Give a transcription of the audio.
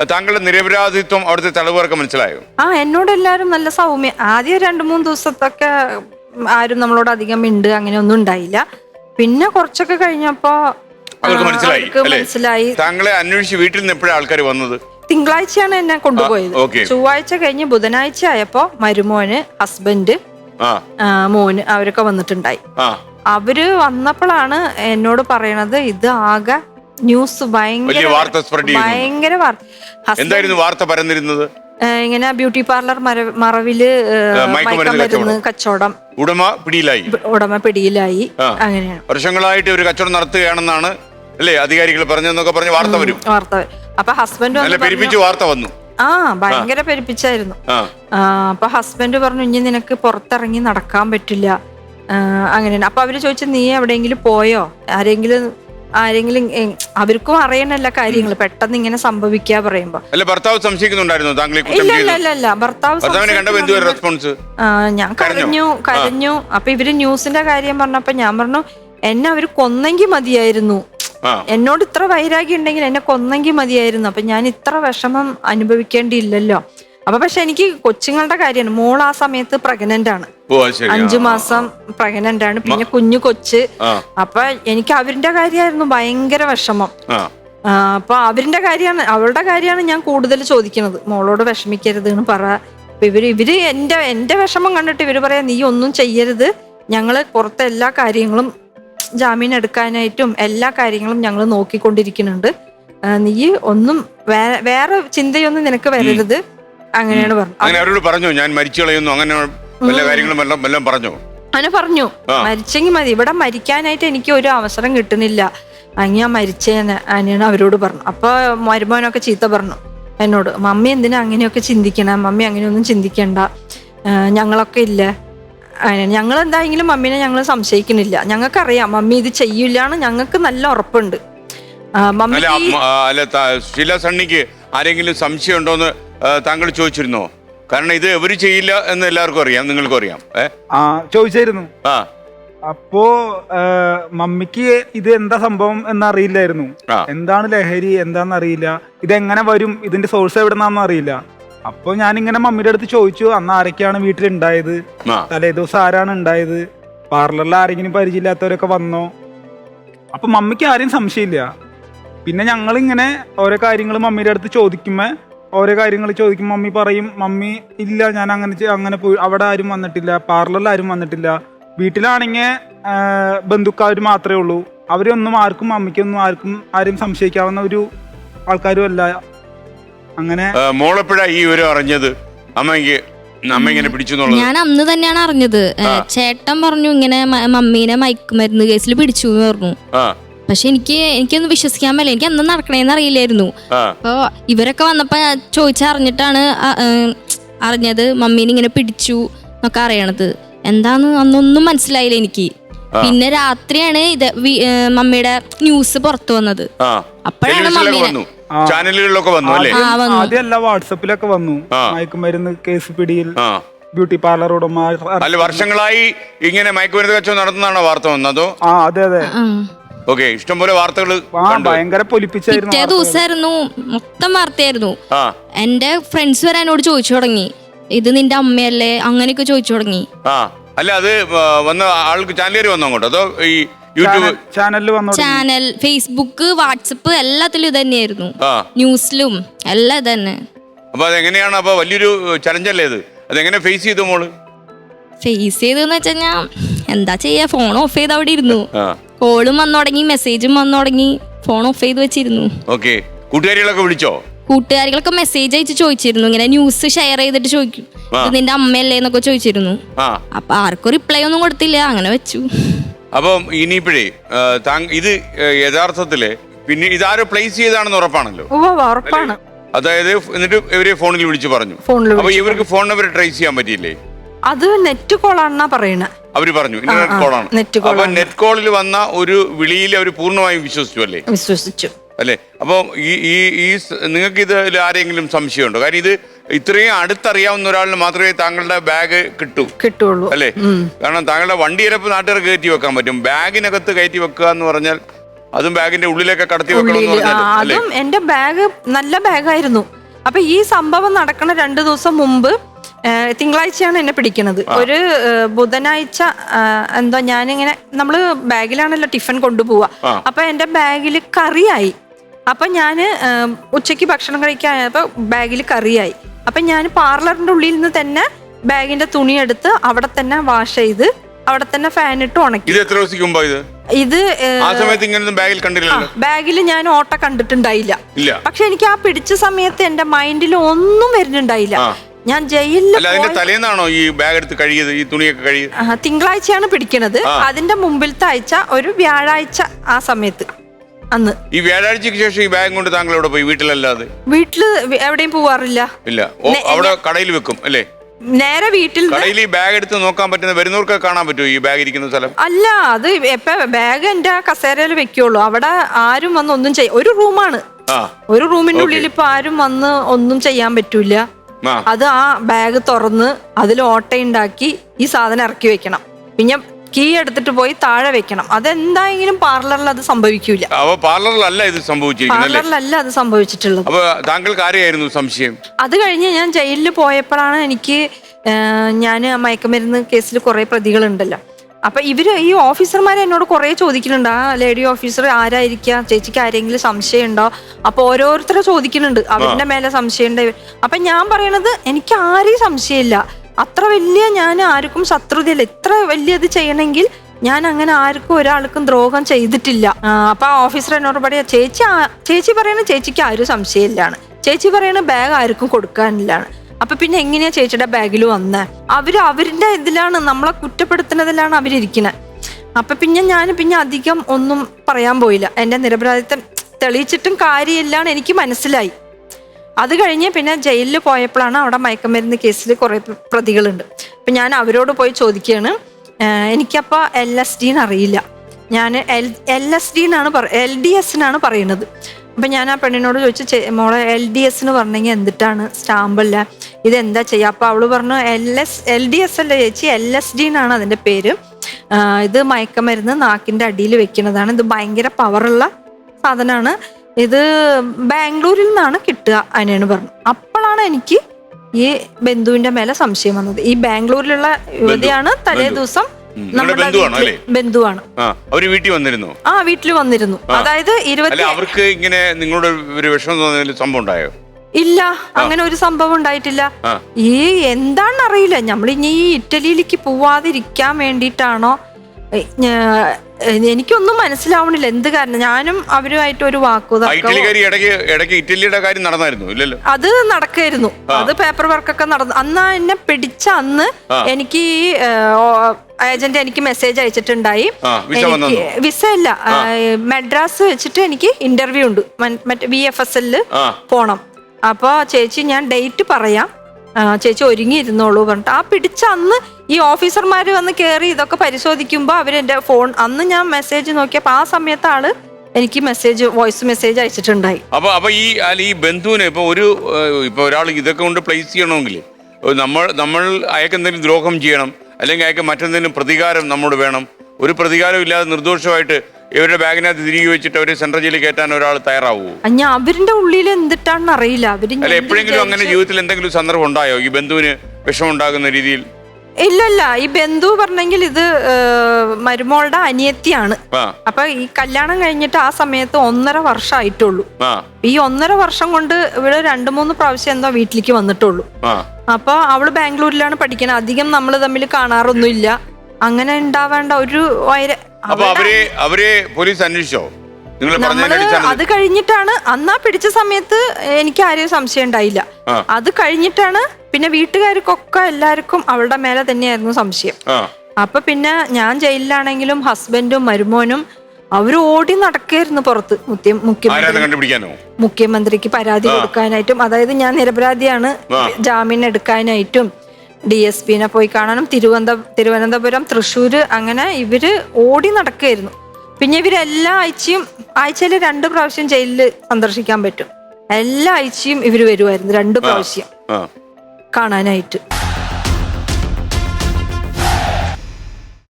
താങ്കളുടെ നിരപരാധിത്വം അവിടുത്തെ തെളിവുകൾക്ക് മനസ്സിലായോ? ആ എന്നോട് എല്ലാവരും നല്ല സൗമ്യ. ആദ്യം രണ്ട് മൂന്ന് ദിവസത്തൊക്കെ ആരും നമ്മളോട് അധികം മിണ്ട് അങ്ങനെ ഒന്നും ഉണ്ടായില്ല. പിന്നെ കുറച്ചൊക്കെ കഴിഞ്ഞപ്പോ അവർക്ക് മനസ്സിലായി അവർക്ക് അല്ലേ? മനസ്സിലായി. താങ്കളെ അന്വേഷിച്ച് വീട്ടിൽ നിന്ന് എപ്പോഴാണ് ആൾക്കാർ വന്നത്? തിങ്കളാഴ്ചയാണ് എന്നെ കൊണ്ടുപോയത്. ആ, okay. ചൊവ്വാഴ്ച കഴിഞ്ഞ് ബുധനാഴ്ച ആയപ്പോ മരുമോന് ഹസ്ബൻഡ് ആ. ആ, മോന് അവരൊക്കെ വന്നിട്ടുണ്ടായി. ആ. അവർ വന്നപ്പോഴാണ് എന്നോട് പറയണത് ഇത് ആകെ ന്യൂസ് ഭയങ്കര വലിയ വാർത്ത spread ചെയ്യുന്നു. ഭയങ്കര വാർത്ത ഹസ്ബൻഡ് എന്തായിരുന്നു വാർത്ത പരന്നിരുന്നത്? ഏഹ് ഇങ്ങനെ ബ്യൂട്ടി പാർലർ മര- മറവിൽ ഏഹ് മയക്കുമരുന്ന് മയക്കുമരുന്ന് കച്ചവടം. ഉടമ പിടിയിലായി. ഉടമ പിടിയിലായി. ആ. അങ്ങനെയാണ്. വർഷങ്ങളായിട്ട് ഒരു കച്ചവടം നടത്തുകയാണെന്നാണ് അല്ലേ അധികാരികൾ പറഞ്ഞതെന്നൊക്കെ പറഞ്ഞ് വാർത്ത വരും. വാർത്ത. അപ്പൊ ഹസ്ബൻഡ് നല്ല പെരുപ്പിച്ച് വാർത്ത വന്നു. ആ ഭയങ്കര പെരുപ്പിച്ചായിരുന്നു. ആ. ആ, അപ്പൊ ഹസ്ബൻഡ് പറഞ്ഞു ഇനി നിനക്ക് പുറത്തിറങ്ങി നടക്കാൻ പറ്റില്ല. ആ, അങ്ങനെയാണ്. അപ്പൊ അവർ ചോദിച്ചു നീ എവിടെയെങ്കിലും പോയോ? ആരെങ്കിലും ആരെങ്കിലും ഏ, അവർക്കും അറിയണല്ല കാര്യങ്ങൾ പെട്ടെന്ന് ഇങ്ങനെ സംഭവിക്കാ പറയുമ്പോ. അല്ല ഭർത്താവ് സംശയിക്കുന്നുണ്ടായിരുന്നു? താങ്കൾ ഈ കുറ്റം ഇല്ല ഇല്ല ചെയ്തു ഇല്ല ഇല്ല. ഭർത്താവ് ഭർത്താവിനെ കണ്ടപ്പോ എന്തുവാ സംസാരിക്കുന്നുണ്ട്. റെസ്പോൺസ് ആ, ഞാൻ കരഞ്ഞു? കരഞ്ഞു. അപ്പൊ ഇവർ ന്യൂസിന്റെ കാര്യം പറഞ്ഞപ്പോ ഞാൻ പറഞ്ഞു എന്നെ അവർ കൊന്നെങ്കി മതിയായിരുന്നു. ആ. എന്നോട് ഇത്ര വൈരാഗ്യം ഉണ്ടെങ്കിൽ എന്നെ കൊന്നെങ്കി മതിയായിരുന്നു. അപ്പൊ ഞാൻ ഇത്ര വിഷമം അനുഭവിക്കേണ്ടിയില്ലല്ലോ. അപ്പൊ പക്ഷെ എനിക്ക് കൊച്ചുങ്ങളുടെ കാര്യമാണ്. മോൾ ആ സമയത്ത് പ്രഗ്നന്റ് ആണ്. ഓ അത് ശരി. അഞ്ചു ആ. മാസം പ്രഗ്നന്റ് ആണ്. പിന്നെ കുഞ്ഞു കൊച്ച്. ആ. അപ്പൊ എനിക്ക് അവരിന്റെ കാര്യമായിരുന്നു ഭയങ്കര വിഷമം. ആ. ആ, അപ്പൊ അവരിന്റെ കാര്യമാണ് അവളുടെ കാര്യമാണ് ഞാൻ കൂടുതൽ ചോദിക്കുന്നത്. മോളോട് വിഷമിക്കരുത് എന്ന് പറ. അപ്പൊ ഇവർ ഇവർ എന്റെ എന്റെ വിഷമം കണ്ടിട്ട് ഇവർ പറയാ നീ ഒന്നും ചെയ്യരുത്. ഞങ്ങൾ പുറത്തെ എല്ലാ കാര്യങ്ങളും ജാമീൻ എടുക്കാനായിട്ടും എല്ലാ കാര്യങ്ങളും ഞങ്ങൾ നോക്കിക്കൊണ്ടിരിക്കുന്നുണ്ട്. ആ, നീ ഒന്നും വേ- വേറെ ചിന്തയൊന്നും നിനക്ക് വരരുത്. അങ്ങനെയാണ് പറഞ്ഞത്. അങ്ങനെ അവരോട് പറഞ്ഞു ഞാൻ മരിച്ചു കളയുന്നു. അങ്ങനെ വല്ല കാര്യങ്ങളും എല്ലാം എല്ലാം പറഞ്ഞു. അങ്ങനെ പറഞ്ഞു. മരിച്ചെങ്കിൽ മതി. ഇവിടെ മരിക്കാനായിട്ട് എനിക്ക് ഒരു അവസരം കിട്ടുന്നില്ല. അങ്ങ് ഞാൻ മരിച്ചേന്ന് അങ്ങനെയാണ് അവരോട് പറഞ്ഞു. അപ്പൊ മരുമോനൊക്കെ ചീത്ത പറഞ്ഞു എന്നോട്. മമ്മി എന്തിനാ അങ്ങനെയൊക്കെ ചിന്തിക്കണം? മമ്മി അങ്ങനെയൊന്നും ചിന്തിക്കണ്ട. ഞങ്ങളൊക്കെ ഇല്ല? അങ്ങനെ. ഞങ്ങൾ എന്തായെങ്കിലും മമ്മീനെ ഞങ്ങൾ സംശയിക്കുന്നില്ല. ഞങ്ങൾക്കറിയാം മമ്മി ഇത് ചെയ്യില്ലാന്ന് ഞങ്ങൾക്ക് നല്ല ഉറപ്പുണ്ട്. മമ്മി ആരെങ്കിലും സംശയം ഉണ്ടോന്ന് താങ്കൾ ചോദിച്ചിരുന്നോ? കാരണം ഇത് എവര് ചെയ്യില്ല എന്ന് എല്ലാവർക്കും അറിയാം നിങ്ങൾക്കും അറിയാം. ഏ? ആ ചോദിച്ചായിരുന്നു. ആ. അപ്പോ ആ, മമ്മിക്ക് ഇത് എന്താ സംഭവം എന്നറിയില്ലായിരുന്നു. ആ. എന്താണ് ലഹരി എന്താണെന്ന് അറിയില്ല. ഇതെങ്ങനെ വരും ഇതിന്റെ സോഴ്സ് എവിടെന്നാന്ന് അറിയില്ല. അപ്പൊ ഞാനിങ്ങനെ മമ്മിയുടെ അടുത്ത് ചോദിച്ചു അന്ന് ആരൊക്കെയാണ് വീട്ടിലുണ്ടായത്? ആ. തലേദിവസം ആരാണ് ഉണ്ടായത്? പാർലറിൽ ആരെങ്കിലും പരിചയമില്ലാത്തവരൊക്കെ വന്നോ? അപ്പൊ മമ്മിക്ക് ആരെയും സംശയമില്ല. പിന്നെ ഞങ്ങൾ ഇങ്ങനെ ഓരോ കാര്യങ്ങൾ മമ്മിയുടെ അടുത്ത് ചോദിക്കുമ്പോ ഓരോ കാര്യങ്ങൾ ചോദിക്കും മമ്മി പറയും മമ്മി ഇല്ല ഞാൻ അങ്ങനെ അങ്ങനെ പോയി അവിടെ ആരും വന്നിട്ടില്ല പാർലറിൽ ആരും വന്നിട്ടില്ല. വീട്ടിലാണെങ്കിൽ ബന്ധുക്കാർ മാത്രമേ ഉള്ളൂ. അവരൊന്നും ആർക്കും മമ്മിക്കൊന്നും ആർക്കും ആരും സംശയിക്കാവുന്ന ഒരു ആൾക്കാരും അല്ല. അങ്ങനെ മോളെപ്പോഴാ ഈ വിവരം അറിഞ്ഞത്? അമ്മയ്ക്ക് അമ്മ ഇങ്ങനെ പിടിച്ചു ഞാൻ അന്ന് തന്നെയാണ് അറിഞ്ഞത്. ചേട്ടൻ പറഞ്ഞു ഇങ്ങനെ മമ്മീനെ മയക്കുമരുന്ന് കേസിൽ പിടിച്ചു എന്ന് പറഞ്ഞു. ആ. പക്ഷെ എനിക്ക് എനിക്കൊന്നും വിശ്വസിക്കാൻ പറ്റില്ല എനിക്ക് അന്ന് നടക്കണേന്ന് അറിയില്ലായിരുന്നു. അപ്പോൾ ഇവരൊക്കെ വന്നപ്പോൾ ചോദിച്ചറിഞ്ഞിട്ടാണ് അറിഞ്ഞത്. മമ്മീനെ ഇങ്ങനെ പിടിച്ചു എന്നൊക്കെ അറിയണത്. എന്താന്ന് അന്നൊന്നും മനസ്സിലായില്ല എനിക്ക്. പിന്നെ രാത്രിയാണ് ഇത് മമ്മിയുടെ ന്യൂസ് പുറത്തു വന്നത്. അപ്പോഴാണ് മമ്മീനെ ചാനലുകളിലൊക്കെ വന്നു അല്ലേ. ആദ്യമല്ല വാട്സപ്പിലൊക്കെ വന്നു. മയക്കുമരുന്ന് കേസ് പിടിയിൽ ബ്യൂട്ടി പാർലർ ഉടമ അല്ല വർഷങ്ങളായി ഇങ്ങനെ മയക്കുമരുന്ന് കച്ചവടം നടത്തുന്നതാണോ വാർത്ത വന്നതോ? ആ അതെ അതെ. ഓക്കെ ഇഷ്ടംപോലെ വാർത്തകൾ ആ ഭയങ്കര പൊലിപ്പിച്ചായിരുന്നു പിറ്റേ വാർത്തകൾ. ദിവസമായിരുന്നു മൊത്തം വാർത്തയായിരുന്നു. ആ. എന്റെ ഫ്രണ്ട്സ് വരെ എന്നോട് ചോദിച്ചു തുടങ്ങി. ഇത് നിന്റെ അമ്മയല്ലേ? അങ്ങനെയൊക്കെ ചോദിച്ചു തുടങ്ങി. ആ അല്ല അത് ആ, വന്ന ആൾക്ക് ചാനലുകാർ വന്നോ അങ്ങോട്ട്? അതോ ഈ യൂട്യൂബ്? ചാനൽ- ചാനലിൽ വന്നു ചാനൽ ഫേസ്ബുക്ക് വാട്സപ്പ് എല്ലാത്തിലും ഇത് തന്നെയായിരുന്നു ആ. ന്യൂസിലും എല്ലാം ഇത് തന്നെ അപ്പൊ അതെങ്ങനെയാണ്? അപ്പൊ വലിയൊരു ചലഞ്ചല്ലേ ഇത്? അതെങ്ങനെ ഫേസ് ചെയ്തു മോൾ? ഫേസ് ചെയ്തെന്ന് വെച്ച് കഴിഞ്ഞാ എന്താ ചെയ്യാ? ഫോൺ ഓഫ് ചെയ്ത് അവിടെ ഇരുന്നു. ആ. കോളും വന്നു തുടങ്ങി മെസ്സേജും വന്നു തുടങ്ങി. ഫോൺ ഓഫ് ചെയ്ത് വെച്ചിരുന്നു. ഓക്കെ കൂട്ടുകാരികളൊക്കെ വിളിച്ചോ? കൂട്ടുകാരികളൊക്കെ മെസ്സേജ് അയച്ച് ചോദിച്ചിരുന്നു. ഇങ്ങനെ ന്യൂസ് ഷെയർ ചെയ്തിട്ട് ചോദിക്കും. ഇത് നിന്റെ അമ്മയല്ലേ? എന്നൊക്കെ ചോദിച്ചിരുന്നു. ആ. അപ്പൊ ആർക്കും റിപ്ലൈ ഒന്നും കൊടുത്തില്ല. അങ്ങനെ വെച്ചു. അപ്പം ഇനിയിപ്പോഴേ ഇത് യഥാർത്ഥത്തിൽ പിന്നെ ഇതാരോ പ്ലേസ് ചെയ്താണെന്ന് ഉറപ്പാണല്ലോ? ഓ ഉറപ്പാണ്. അതായത് എന്നിട്ട് ഇവരെ ഫോണിൽ വിളിച്ചു പറഞ്ഞു. ഫോണിൽ അപ്പൊ ഇവർക്ക് ഫോൺ നമ്പർ ട്രേസ് ചെയ്യാൻ പറ്റിയില്ലേ? അത് നെറ്റ് കോളാണെന്നാ പറയണേ. അവർ പറഞ്ഞു. ഇന്റർനെറ്റ് ആ, കോളാണ് നെറ്റ് കോൾ അപ്പൊ ആണ്. നെറ്റ് കോളിൽ വന്ന ഒരു വിളിയിൽ അവർ പൂർണമായും വിശ്വസിച്ചു അല്ലേ? വിശ്വസിച്ചു. അല്ലേ? അപ്പോൾ ഈ ഈ ഈ നിങ്ങൾക്ക് ഇതിൽ ആരെങ്കിലും സംശയമുണ്ടോ? കാര്യം ഇത് ഇത്രയും അടുത്തറിയാവുന്ന ഒരാളിന് മാത്രമേ താങ്കളുടെ ബാഗ് കിട്ടൂ. കിട്ടുള്ളൂ. അല്ലേ? കാരണം താങ്കളുടെ വണ്ടി ചിലപ്പോൾ നാട്ടുകാർക്ക് കയറ്റി വെക്കാൻ പറ്റും. ബാഗിനകത്ത് കയറ്റി വെക്കുക എന്ന് പറഞ്ഞാൽ അതും ബാഗിന്റെ ഉള്ളിലൊക്കെ കടത്തി വെക്കണം അതും എന്റെ ബാഗ് നല്ല ബാഗായിരുന്നു അപ്പൊ ഈ സംഭവം നടക്കണ രണ്ടു ദിവസം മുമ്പ് തിങ്കളാഴ്ചയാണ് എന്നെ പിടിക്കുന്നത്. ഒരു ബുധനാഴ്ച എന്താ ഞാനിങ്ങനെ നമ്മൾ ബാഗിലാണല്ലോ ടിഫിൻ കൊണ്ടുപോവാ. ആ. അപ്പൊ എന്റെ ബാഗിൽ കറിയായി. അപ്പൊ ഞാൻ ഉച്ചയ്ക്ക് ഉച്ചയ്ക്ക് ഭക്ഷണം കഴിക്കായപ്പോ ബാഗിൽ കറിയായി. അപ്പൊ ഞാൻ പാർലറിന്റെ ഉള്ളിൽ നിന്ന് തന്നെ ബാഗിന്റെ തുണി എടുത്ത് അവിടെ തന്നെ വാഷ് ചെയ്ത് അവിടെ തന്നെ ഫാൻ ഇട്ട് ഉണക്കി. ഇത് എത്ര ദിവസത്തേക്ക് മുമ്പാ ഇത്? ഇത് ആ സമയത്ത് ഇങ്ങനൊന്നും ബാഗിൽ കണ്ടില്ലല്ലോ. ബാഗിൽ ഞാൻ ഓട്ട കണ്ടിട്ടുണ്ടായില്ല. പക്ഷെ എനിക്ക് ആ പിടിച്ച സമയത്ത് എന്റെ മൈൻഡിൽ ഒന്നും വരുന്നുണ്ടായില്ല. ഞാൻ ജയിലിൽ അല്ല അതിന്റെ തലേന്നാണോ ഈ ബാഗ് എടുത്ത് കഴിയത് ഈ തുണിയൊക്കെ കഴിയത് ആ, തിങ്കളാഴ്ചയാണ് പിടിക്കണത്. ആ. അതിന്റെ മുമ്പിലത്തെ ആഴ്ച ഒരു വ്യാഴാഴ്ച ആ സമയത്ത് അന്ന്. ഈ വ്യാഴാഴ്ചക്ക് ശേഷം ഈ ബാഗ് കൊണ്ട് താങ്കൾ എവിടെ പോയി? വീട്ടിലല്ലാതെ വീട്ടിൽ വി- എവിടെയും പോവാറില്ല. ഇല്ല. ഓ നെ- അവിടെ കടയിൽ വെക്കും അല്ലേ? നേരെ വീട്ടിൽ നിന്ന് കടയിൽ ഈ ബാഗ് എടുത്ത് നോക്കാൻ പറ്റുന്ന വരുന്നവർക്ക് കാണാൻ പറ്റുമോ ഈ ബാഗ് ഇരിക്കുന്ന സ്ഥലം? അല്ല അത് എപ്പ ബാഗ് എന്റെ കസേരയിൽ വെക്കുള്ളൂ. അവിടെ ആരും വന്ന് ഒന്നും ചെയ്യ ഒരു റൂമാണ് ആ. ഒരു റൂമിന്റെ ഉള്ളിൽ ഇപ്പൊ ആരും വന്ന് ഒന്നും ചെയ്യാൻ പറ്റൂല. അത് ആ ബാഗ് തുറന്ന് അതിൽ ഓട്ടയുണ്ടാക്കി ഈ സാധനം ഇറക്കി വെക്കണം. പിന്നെ കീ എടുത്തിട്ട് പോയി താഴെ വെക്കണം. അതെന്തായെങ്കിലും പാർലറിൽ അത് സംഭവിക്കൂല. അപ്പൊ പാർലറിലല്ല ഇത് പാർലറിലല്ല അത് സംഭവിച്ചിട്ടുള്ളത്. അപ്പൊ താങ്കൾക്ക് ആരെയായിരുന്നു സംശയം? അത് കഴിഞ്ഞ് ഞാൻ ജയിലിൽ പോയപ്പോഴാണ് എനിക്ക് ഞാൻ മയക്കുമരുന്ന് കേസിൽ കുറെ പ്രതികളുണ്ടല്ലോ. അപ്പൊ ഇവർ ഈ ഓഫീസർമാർ എന്നോട് കുറെ ചോദിക്കുന്നുണ്ട് ആ ലേഡി ഓഫീസർ ആരായിരിക്കാ? ചേച്ചിക്ക് ആരെങ്കിലും സംശയം ഉണ്ടോ അപ്പൊ ഓരോരുത്തരെ ചോദിക്കുന്നുണ്ട് അവരുടെ മേലെ സംശയം ഉണ്ട് അപ്പൊ ഞാൻ പറയണത് എനിക്ക് ആരെയും സംശയമില്ല. അത്ര വലിയ ഞാൻ ആർക്കും ശത്രുതയില്ല. ഇത്ര വലിയത് ചെയ്യണമെങ്കിൽ ഞാൻ അങ്ങനെ ആർക്കും ഒരാൾക്കും ദ്രോഹം ചെയ്തിട്ടില്ല. ആ, അപ്പൊ ആ ഓഫീസർ എന്നോട് പറയാ ചേച്ചി ആ- ചേച്ചി പറയണ ചേച്ചിക്ക് ആരും സംശയമില്ലാണ്. ചേച്ചി പറയണ ബാഗ് ആർക്കും കൊടുക്കാനില്ലാണ്. അപ്പൊ പിന്നെ എങ്ങനെയാ ചേച്ചിയുടെ ബാഗിൽ വന്നേ? അവർ അവരുടെ ഇതിലാണ് നമ്മളെ കുറ്റപ്പെടുത്തുന്നതിലാണ് അവരിയ്ക്കുന്നത് അപ്പൊ പിന്നെ ഞാൻ പിന്നെ അധികം ഒന്നും പറയാൻ പോയില്ല. എന്റെ നിരപരാധിത്വം തെളിയിച്ചിട്ടും കാര്യമില്ലാണ് എനിക്ക് മനസ്സിലായി. അത് കഴിഞ്ഞ് പിന്നെ ജയിലിൽ പോയപ്പോഴാണ് അവിടെ മയക്കുമരുന്ന് കേസിൽ കുറെ പ്രതികളുണ്ട്. അപ്പൊ ഞാൻ അവരോട് പോയി ചോദിക്കുകയാണ് "ഏഹ് എനിക്കപ്പോ എൽ എസ് ഡി അറിയില്ല. ഞാൻ എൽ എൽ എസ് ഡി എന്നാണ് പറ എൽ ഡി എസിനാണ് പറയുന്നത്. അപ്പൊ ഞാൻ ആ പെണ്ണിനോട് ചോദിച്ചു "ചെ- മോളെ എൽ ഡി എസ് എന്ന് പറഞ്ഞെങ്കിൽ എന്തിട്ടാണ്? സ്റ്റാമ്പല്ല. ഇത് എന്താ ചെയ്യുക അപ്പോൾ അവൾ പറഞ്ഞു L S L D S അല്ല ചേച്ചി എൽ എസ് ഡി എന്നാണ് അതിന്റെ പേര്. ഇത് മയക്കമരുന്ന് നാക്കിന്റെ അടിയിൽ വെക്കുന്നതാണ്. ഇത് ഭയങ്കര പവറുള്ള സാധനമാണ് ഇത് ബാംഗ്ലൂരിൽ നിന്നാണ് കിട്ടുക അതിനാണ് പറഞ്ഞു. അപ്പോഴാണ് എനിക്ക് ഈ ബന്ധുവിന്റെ മേലെ സംശയം വന്നത്. ഈ ബാംഗ്ലൂരിലുള്ള യുവതിയാണ് തലേ ദിവസം നിങ്ങളുടെ ബന്ധുവാണോ വീട്ടില്- ബന്ധുവാണ്. ആ അവർ വീട്ടിൽ വന്നിരുന്നു? ആ വീട്ടിൽ വന്നിരുന്നു. അതായത് അല്ല ഇരുപത്തി അവർക്ക് ഇങ്ങനെ നിങ്ങളുടെ ഒരു വിഷമം തോന്നിയ സംഭവം ഉണ്ടായോ? ഇല്ല അങ്ങനെ ഒരു സംഭവം ഉണ്ടായിട്ടില്ല. ആ. ഈ എന്താണെന്ന് അറിയില്ല നമ്മൾ ഇനി ഈ ഇറ്റലിയിലേക്ക് പോവാതിരിക്കാൻ വേണ്ടിയിട്ടാണോ? ഏ, ഞാ- എനിക്കൊന്നും മനസ്സിലാവണില്ല. എന്ത് കാരണം? ഞാനും അവരുമായിട്ട് ഒരു ഇടയ്ക്ക് ഇടയ്ക്ക് ഇറ്റലിയുടെ കാര്യം നടന്നായിരുന്നു ഇല്ലല്ലോ? അത് നടക്കായിരുന്നു. അത് പേപ്പർ വർക്കൊക്കെ നടന്നു. അന്ന് എന്നെ പിടിച്ച അന്ന് എനിക്ക് ഈ ഏജന്റ് എനിക്ക് മെസ്സേജ് അയച്ചിട്ടുണ്ടായി. വിസ അല്ല. മദ്രാസ് വെച്ചിട്ട് എനിക്ക് ഇന്റർവ്യൂ ഉണ്ട്. മറ്റേ വി എഫ് എസ് എല്ലിൽ പോണം. അപ്പൊ ചേച്ചി ഞാൻ ഡേറ്റ് പറയാം. ചേച്ചി ഒരുങ്ങിയിരുന്നോളൂ പറഞ്ഞിട്ട്. ആ പിടിച്ച അന്ന് ഈ ഓഫീസർമാർ വന്ന് കയറി ഇതൊക്കെ പരിശോധിക്കുമ്പോൾ അവരെന്റെ ഫോൺ അന്ന് ഞാൻ മെസ്സേജ് നോക്കിയപ്പോൾ ആ സമയത്താണ് എനിക്ക് മെസ്സേജ് വോയിസ് മെസ്സേജ് അയച്ചിട്ടുണ്ടായി. അപ്പൊ അപ്പൊ ഈ ഈ ബന്ധുവിന് ഇപ്പൊ ഒരു ഇപ്പൊ ഒരാൾ ഇതൊക്കെ കൊണ്ട് പ്ലേസ് ചെയ്യണമെങ്കിൽ നമ്മൾ നമ്മൾ അയാൾക്ക് എന്തെങ്കിലും ദ്രോഹം ചെയ്യണം അല്ലെങ്കിൽ അയാൾക്ക് മറ്റെന്തെങ്കിലും പ്രതികാരം നമ്മോട് വേണം. ഒരു പ്രതികാരം ഇല്ലാതെ നിർദോഷമായിട്ട് ഇവരുടെ ബാഗിനകത്ത് തിരികെ വെച്ചിട്ട് അവർ സെൻട്രൽ ജയിലിൽ കയറ്റാൻ ഒരാൾ തയ്യാറാവുമോ ഞാൻ അവരുടെ ഉള്ളിൽ എന്തിട്ടാണെന്ന് അറിയില്ല. അവർ അല്ല എപ്പോഴെങ്കിലും അങ്ങനെ ജീവിതത്തിൽ എന്തെങ്കിലും സന്ദർഭം ഉണ്ടായോ? ഈ ബന്ധുവിന് വിഷമം ഉണ്ടാകുന്ന രീതിയിൽ? ഇല്ല ഇല്ല ഈ ബന്ധു പറഞ്ഞെങ്കിൽ ഇത് മരുമോളുടെ അനിയത്തിയാണ്. അപ്പൊ ഈ കല്യാണം കഴിഞ്ഞിട്ട് ആ സമയത്ത് ഒന്നര വർഷമായിട്ടുള്ളൂ. ആ. ഈ ഒന്നര വർഷം കൊണ്ട് ഇവിടെ രണ്ടു മൂന്ന് പ്രാവശ്യം എന്തോ വീട്ടിലേക്ക് വന്നിട്ടുള്ളൂ. അപ്പൊ അവൾ ബാംഗ്ലൂരിലാണ് പഠിക്കുന്നത് അധികം നമ്മൾ തമ്മിൽ കാണാറൊന്നുമില്ല. അങ്ങനെ ഉണ്ടാവേണ്ട ഒരു അപ്പൊ അവരെ അവരെ പോലീസ് അന്വേഷിച്ചോ? നമ്മൾ അത് കഴിഞ്ഞിട്ടാണ് അന്നാ പിടിച്ച സമയത്ത് എനിക്ക് ആരെയും സംശയം ഉണ്ടായില്ല. അത് കഴിഞ്ഞിട്ടാണ് പിന്നെ വീട്ടുകാർക്കൊക്കെ എല്ലാവർക്കും അവളുടെ മേലെ തന്നെയായിരുന്നു സംശയം. അപ്പൊ പിന്നെ ഞാൻ ജയിലിലാണെങ്കിലും ഹസ്ബൻഡും മരുമോനും അവർ ഓടി നടക്കായിരുന്നു പുറത്ത് മുഖ്യ മുഖ്യമന്ത്രി മുഖ്യമന്ത്രിക്ക് പരാതി കൊടുക്കാനായിട്ടും. അതായത് ഞാൻ നിരപരാധിയാണ്. ജാമ്യം എടുക്കാനായിട്ടും. ഡി എസ് പിനെ പോയി കാണാനും തിരുവനന്ത തിരുവനന്തപുരം തൃശ്ശൂർ അങ്ങനെ ഇവർ ഓടി നടക്കുമായിരുന്നു പിന്നെ ഇവർ എല്ലാ ആഴ്ചയും ആഴ്ചയിൽ രണ്ട് പ്രാവശ്യം ജയിലിൽ സന്ദർശിക്കാൻ പറ്റും. എല്ലാ ആഴ്ചയും ഇവർ വരുമായിരുന്നു രണ്ട് പ്രാവശ്യം. കാണാനായിട്ട്.